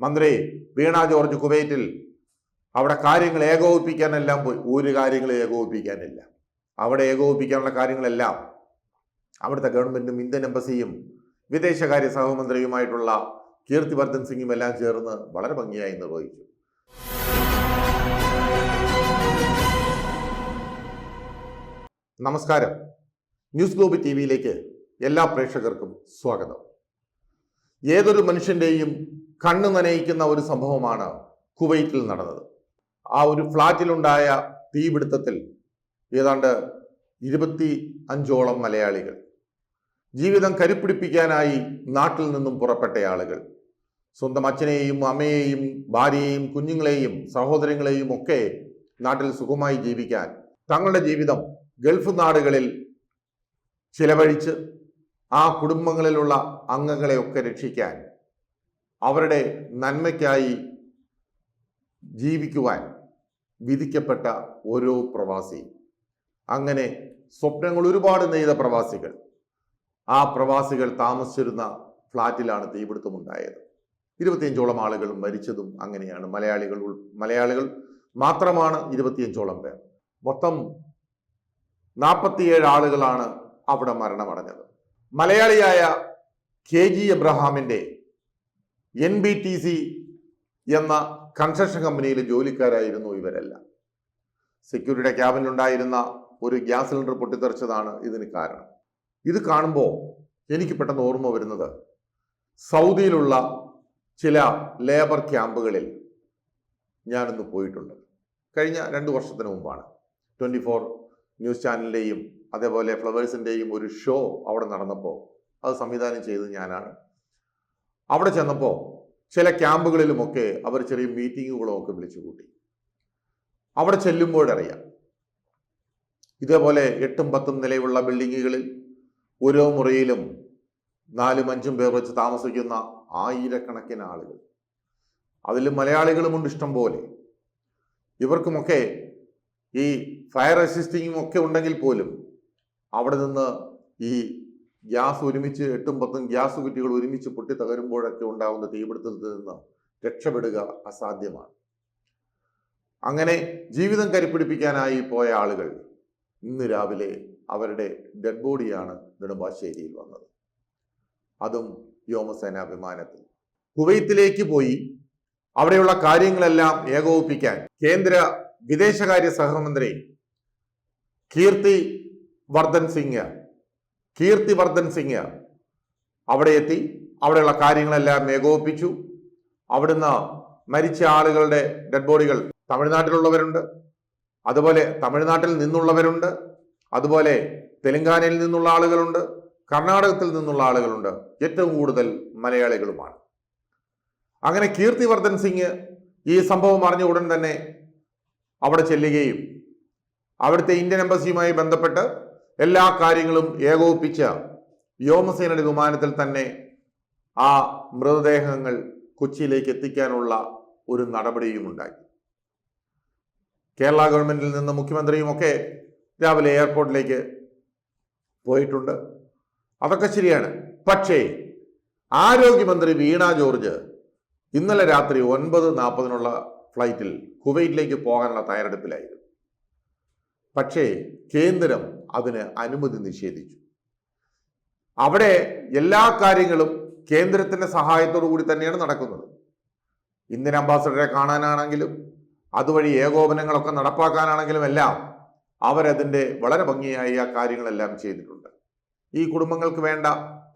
മന്ത്രി വീണ ജോർജ് കുവൈറ്റിൽ അവിടെ കാര്യങ്ങൾ ഏകോപിപ്പിക്കാനെല്ലാം പോയി. ഒരു കാര്യങ്ങൾ ഏകോപിപ്പിക്കാനില്ല. അവിടെ ഏകോപിപ്പിക്കാനുള്ള കാര്യങ്ങളെല്ലാം അവിടുത്തെ ഗവൺമെന്റും ഇന്ത്യൻ എംബസിയും വിദേശകാര്യ സഹമന്ത്രിയുമായിട്ടുള്ള കീർത്തിവർദ്ധൻ സിംഗും എല്ലാം ചേർന്ന് വളരെ ഭംഗിയായി നിർവഹിച്ചു. നമസ്കാരം. ന്യൂസ് ഗ്ലോബ് ടി വിയിലേക്ക് എല്ലാ പ്രേക്ഷകർക്കും സ്വാഗതം. ഏതൊരു മനുഷ്യന്റെയും കണ്ണ് നനയിക്കുന്ന ഒരു സംഭവമാണ് കുവൈറ്റിൽ നടന്നത്. ആ ഒരു ഫ്ളാറ്റിലുണ്ടായ തീപിടുത്തത്തിൽ ഏതാണ്ട് ഇരുപത്തി അഞ്ചോളം മലയാളികൾ ജീവിതം കരുപ്പിടിപ്പിക്കാനായി നാട്ടിൽ നിന്നും പുറപ്പെട്ട ആളുകൾ സ്വന്തം അച്ഛനെയും അമ്മയെയും ഭാര്യയെയും കുഞ്ഞുങ്ങളെയും സഹോദരങ്ങളെയും ഒക്കെ നാട്ടിൽ സുഖമായി ജീവിക്കാൻ തങ്ങളുടെ ജീവിതം ഗൾഫ് നാടുകളിൽ ചിലവഴിച്ച് ആ കുടുംബങ്ങളിലുള്ള അംഗങ്ങളെയൊക്കെ രക്ഷിക്കാൻ അവരുടെ നന്മയ്ക്കായി ജീവിക്കുവാൻ വിധിക്കപ്പെട്ട ഓരോ പ്രവാസി. അങ്ങനെ സ്വപ്നങ്ങൾ ഒരുപാട് നെയ്ത പ്രവാസികൾ. ആ പ്രവാസികൾ താമസിച്ചിരുന്ന ഫ്ലാറ്റിലാണ് തീപിടുത്തമുണ്ടായത്. ഇരുപത്തിയഞ്ചോളം ആളുകൾ മരിച്ചതും അങ്ങനെയാണ്. മലയാളികൾ മലയാളികൾ മാത്രമാണ് ഇരുപത്തിയഞ്ചോളം പേർ. മൊത്തം നാൽപ്പത്തിയേഴ് ആളുകളാണ് അവിടെ മരണമടഞ്ഞത്. മലയാളിയായ കെ ജി എബ്രഹാമിന്റെ എൻ ബി ടി സി എന്ന കൺസ്ട്രക്ഷൻ കമ്പനിയിലെ ജോലിക്കാരായിരുന്നു ഇവരെല്ലാം. സെക്യൂരിറ്റിയുടെ ക്യാബിനിലുണ്ടായിരുന്ന ഒരു ഗ്യാസ് സിലിണ്ടർ പൊട്ടിത്തെറിച്ചതാണ് ഇതിന് കാരണം. ഇത് കാണുമ്പോൾ എനിക്ക് പെട്ടെന്ന് ഓർമ്മ വരുന്നത് സൗദിയിലുള്ള ചില ലേബർ ക്യാമ്പുകളിൽ ഞാനിന്ന് പോയിട്ടുണ്ട്. കഴിഞ്ഞ രണ്ട് വർഷത്തിന് മുമ്പാണ്. ട്വന്റി ഫോർ ന്യൂസ് ചാനലിന്റെയും അതേപോലെ ഫ്ലവേഴ്സിന്റെയും ഒരു ഷോ അവിടെ നടന്നപ്പോൾ അത് സംവിധാനം ചെയ്തത് ഞാനാണ്. അവിടെ ചെന്നപ്പോൾ ചില ക്യാമ്പുകളിലുമൊക്കെ അവർ ചെറിയ മീറ്റിങ്ങുകളും ഒക്കെ വിളിച്ചു കൂട്ടി അവിടെ ചെല്ലുമ്പോഴറിയാം. ഇതേപോലെ എട്ടും പത്തും നിലയുള്ള ബിൽഡിങ്ങുകളിൽ ഓരോ മുറിയിലും നാലും അഞ്ചും പേർ വെച്ച് താമസിക്കുന്ന ആയിരക്കണക്കിന് ആളുകൾ. അതിൽ മലയാളികളുമുണ്ട് ഇഷ്ടം പോലെ. ഇവർക്കുമൊക്കെ ഈ ഫയർ അസിസ്റ്റിങ്ങും ഒക്കെ ഉണ്ടെങ്കിൽ പോലും അവിടെ നിന്ന് ഈ ഗ്യാസ് ഒരുമിച്ച് എട്ടും പത്തും ഗ്യാസ് കുറ്റികൾ ഒരുമിച്ച് പൊട്ടി തകരുമ്പോഴൊക്കെ ഉണ്ടാകുന്ന തീപിടുത്തത്തിൽ നിന്ന് രക്ഷപ്പെടുക അസാധ്യമാണ്. അങ്ങനെ ജീവിതം കരിപ്പിടിപ്പിക്കാനായി പോയ ആളുകൾ ഇന്ന് രാവിലെ അവരുടെ ഡെഡ് ബോഡിയാണ് നെടുമ്പാശ്ശേരിയിൽ വന്നത്. അതും വ്യോമസേനാ വിമാനത്തിൽ കുവൈത്തിലേക്ക് പോയി അവിടെയുള്ള കാര്യങ്ങളെല്ലാം ഏകോപിപ്പിക്കാൻ കേന്ദ്ര വിദേശകാര്യ സഹമന്ത്രി കീർത്തി വർദ്ധൻ സിംഗ് കീർത്തി വർദ്ധൻ സിംഗ് അവിടെ എത്തി. അവിടെയുള്ള കാര്യങ്ങളെല്ലാം ഏകോപിപ്പിച്ചു. അവിടുന്ന് മരിച്ച ആളുകളുടെ ഡെഡ് ബോഡികൾ തമിഴ്നാട്ടിലുള്ളവരുണ്ട്. അതുപോലെ തമിഴ്നാട്ടിൽ നിന്നുള്ളവരുണ്ട്. അതുപോലെ തെലങ്കാനയിൽ നിന്നുള്ള ആളുകളുണ്ട്. കർണാടകത്തിൽ നിന്നുള്ള ആളുകളുണ്ട്. ഏറ്റവും കൂടുതൽ മലയാളികളുമാണ്. അങ്ങനെ കീർത്തിവർദ്ധൻ സിംഗ് ഈ സംഭവം അറിഞ്ഞ ഉടൻ തന്നെ അവിടെ ചെല്ലുകയും അവിടുത്തെ ഇന്ത്യൻ എംബസിയുമായി ബന്ധപ്പെട്ട് എല്ലാ കാര്യങ്ങളും ഏകോപിപ്പിച്ച വ്യോമസേനയുടെ വിമാനത്തിൽ തന്നെ ആ മൃതദേഹങ്ങൾ കൊച്ചിയിലേക്ക് എത്തിക്കാനുള്ള ഒരു നടപടിയും ഉണ്ടാക്കി കേരള ഗവൺമെന്റിൽ നിന്ന് മുഖ്യമന്ത്രിയും ഒക്കെ രാവിലെ എയർപോർട്ടിലേക്ക് പോയിട്ടുണ്ട്. അതൊക്കെ ശരിയാണ്. പക്ഷേ ആരോഗ്യമന്ത്രി വീണ ജോർജ് ഇന്നലെ രാത്രി ഒൻപത് നാൽപ്പതിനുള്ള ഫ്ലൈറ്റിൽ കുവൈറ്റിലേക്ക് പോകാനുള്ള തയ്യാറെടുപ്പിലായിരുന്നു. പക്ഷേ കേന്ദ്രം അതിന് അനുമതി നിഷേധിച്ചു. അവിടെ എല്ലാ കാര്യങ്ങളും കേന്ദ്രത്തിന്റെ സഹായത്തോടു കൂടി തന്നെയാണ് നടക്കുന്നത്. ഇന്ത്യൻ അംബാസഡറെ കാണാനാണെങ്കിലും അതുവഴി ഏകോപനങ്ങളൊക്കെ നടപ്പാക്കാനാണെങ്കിലും എല്ലാം അവരതിന്റെ വളരെ ഭംഗിയായി ആ കാര്യങ്ങളെല്ലാം ചെയ്തിട്ടുണ്ട്. ഈ കുടുംബങ്ങൾക്ക് വേണ്ട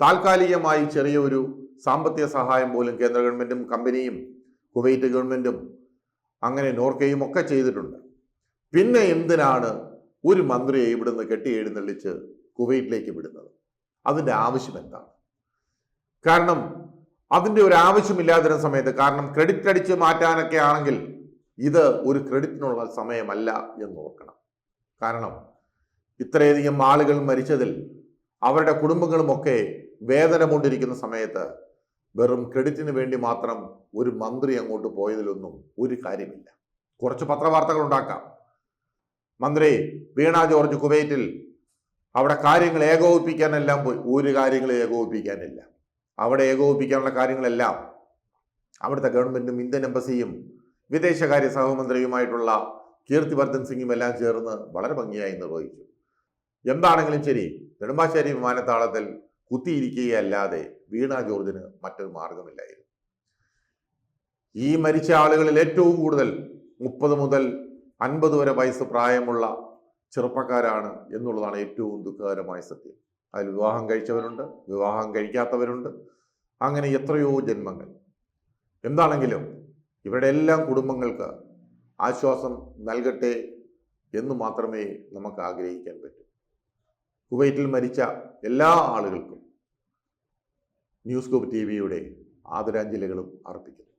താൽക്കാലികമായി ചെറിയൊരു സാമ്പത്തിക സഹായം പോലും കേന്ദ്ര ഗവൺമെന്റും കമ്പനിയും കുവൈറ്റ് ഗവൺമെന്റും അങ്ങനെ നോർക്കയും ഒക്കെ ചെയ്തിട്ടുണ്ട്. പിന്നെ എന്തിനാണ് ഒരു മന്ത്രിയെ ഇവിടുന്ന് കെട്ടി എഴുന്നള്ളിച്ച് കുവൈറ്റിലേക്ക് വിടുന്നത്. അതിന്റെ ആവശ്യം എന്താണ്? കാരണം അതിന്റെ ഒരു ആവശ്യമില്ലാതിരുന്ന സമയത്ത് കാരണം ക്രെഡിറ്റ് അടിച്ച് മാറ്റാനൊക്കെ ആണെങ്കിൽ ഇത് ഒരു ക്രെഡിറ്റിനുള്ള സമയമല്ല എന്ന് ഓർക്കണം. കാരണം ഇത്രയധികം ആളുകൾ മരിച്ചതിൽ അവരുടെ കുടുംബങ്ങളുമൊക്കെ വേദന കൊണ്ടിരിക്കുന്ന സമയത്ത് വെറും ക്രെഡിറ്റിന് വേണ്ടി മാത്രം ഒരു മന്ത്രി അങ്ങോട്ട് പോയതിലൊന്നും ഒരു കാര്യമില്ല. കുറച്ച് പത്രവാർത്തകൾ ഉണ്ടാക്കാം. മന്ത്രി വീണ ജോർജ് കുവൈറ്റിൽ അവിടെ കാര്യങ്ങൾ ഏകോപിപ്പിക്കാനെല്ലാം പോയി. ഒരു കാര്യങ്ങൾ ഏകോപിപ്പിക്കാനില്ല. അവിടെ ഏകോപിപ്പിക്കാനുള്ള കാര്യങ്ങളെല്ലാം അവിടുത്തെ ഗവൺമെന്റും ഇന്ത്യൻ എംബസിയും വിദേശകാര്യ സഹമന്ത്രിയുമായിട്ടുള്ള കീർത്തിവർദ്ധൻ സിംഗും എല്ലാം ചേർന്ന് വളരെ ഭംഗിയായി നിർവഹിച്ചു. എന്താണെങ്കിലും ശരി നെടുമ്പാശ്ശേരി വിമാനത്താവളത്തിൽ കുത്തിയിരിക്കുകയല്ലാതെ വീണ ജോർജിന് മറ്റൊരു മാർഗമില്ലായിരുന്നു ഈ മരിച്ച ആളുകളിൽ ഏറ്റവും കൂടുതൽ മുപ്പത് മുതൽ അൻപത് വരെ വയസ്സ് പ്രായമുള്ള ചെറുപ്പക്കാരാണ് എന്നുള്ളതാണ് ഏറ്റവും ദുഃഖകരമായ സത്യം. അതിൽ വിവാഹം കഴിച്ചവരുണ്ട് വിവാഹം കഴിക്കാത്തവരുണ്ട്. അങ്ങനെ എത്രയോ ജന്മങ്ങൾ. എന്താണെങ്കിലും ഇവരുടെ എല്ലാം കുടുംബങ്ങൾക്ക് ആശ്വാസം നൽകട്ടെ എന്ന് മാത്രമേ നമുക്ക് ആഗ്രഹിക്കാൻ പറ്റൂ. കുവൈറ്റിൽ മരിച്ച എല്ലാ ആളുകൾക്കും ന്യൂസ് കോപ്പ് ടി വിയുടെ ആദരാഞ്ജലികളും അർപ്പിക്കുന്നു.